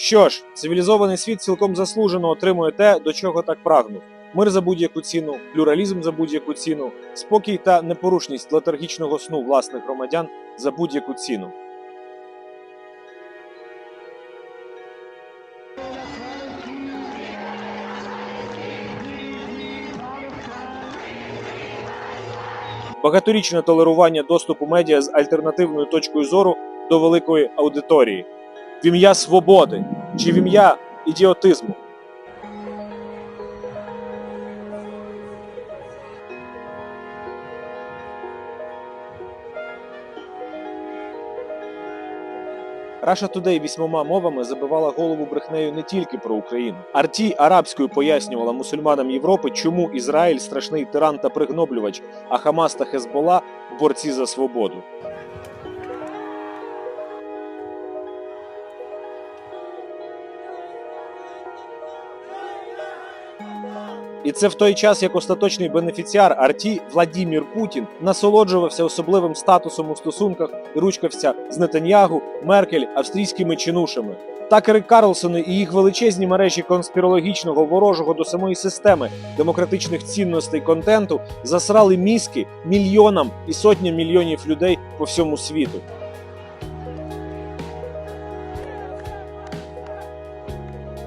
Що ж, цивілізований світ цілком заслужено отримує те, до чого так прагнув. Мир за будь-яку ціну, плюралізм за будь-яку ціну, спокій та непорушність летаргічного сну власних громадян за будь-яку ціну. Багаторічне толерування доступу медіа з альтернативною точкою зору до великої аудиторії. В ім'я свободи чи в ім'я ідіотизму. Russia Today вісьмома мовами забивала голову брехнею не тільки про Україну. Арті арабською пояснювала мусульманам Європи, чому Ізраїль страшний тиран та пригноблювач, а Хамас та Хезбола борці за свободу. І це в той час, як остаточний бенефіціар Арті Владімір Путін насолоджувався особливим статусом у стосунках і ручкався з Нетаньягу, Меркель, австрійськими чинушами. Такери Карлсони і їх величезні мережі конспірологічного ворожого до самої системи демократичних цінностей контенту засрали мізки мільйонам і сотням мільйонів людей по всьому світу.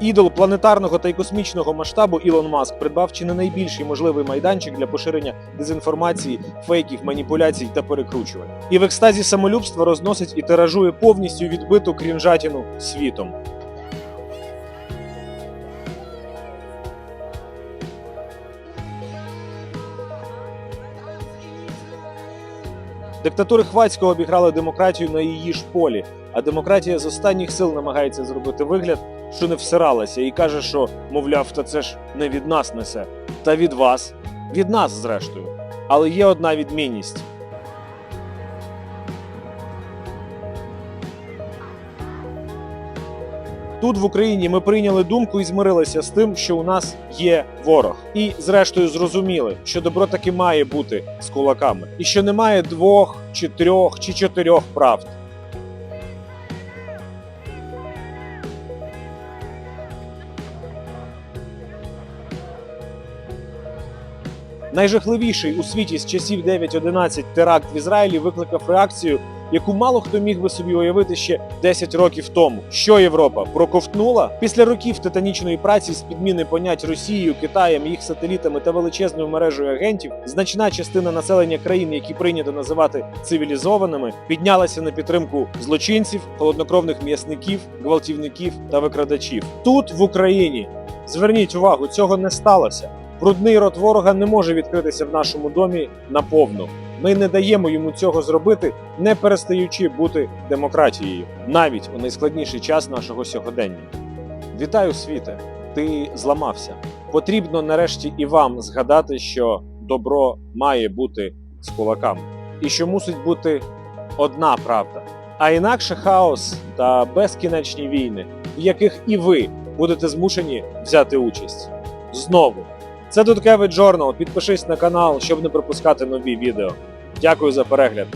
Ідол планетарного та й космічного масштабу Ілон Маск придбав чи не найбільший можливий майданчик для поширення дезінформації, фейків, маніпуляцій та перекручувань. І в екстазі самолюбства розносить і тиражує повністю відбиту крінжатіну світом. Диктатури Хвацького обіграли демократію на її ж полі, а демократія з останніх сил намагається зробити вигляд, що не всиралася, і каже, що, мовляв, та це ж не від нас несе, та від вас, від нас, зрештою. Але є одна відмінність. Тут в Україні ми прийняли думку і змирилися з тим, що у нас є ворог, і зрештою зрозуміли, що добро таки має бути з кулаками, і що немає двох, чи трьох, чи чотирьох правд. Найжахливіший у світі з часів 9-11 теракт в Ізраїлі викликав реакцію, яку мало хто міг би собі уявити ще 10 років тому. Що Європа проковтнула після років титанічної праці з підміни понять Росією, Китаєм, їх сателітами та величезною мережею агентів, значна частина населення країн, які прийнято називати цивілізованими, піднялася на підтримку злочинців, холоднокровних м'ясників, гвалтівників та викрадачів. Тут в Україні зверніть увагу, цього не сталося. Брудний рот ворога не може відкритися в нашому домі наповну. Ми не даємо йому цього зробити, не перестаючи бути демократією, навіть у найскладніший час нашого сьогодення. Вітаю, світе! Ти зламався. Потрібно нарешті і вам згадати, що добро має бути з кулаками, і що мусить бути одна правда. А інакше хаос та безкінечні війни, в яких і ви будете змушені взяти участь. Знову. Це Дудкевич Джорнал. Підпишись на канал, щоб не пропускати нові відео. Дякую за перегляд.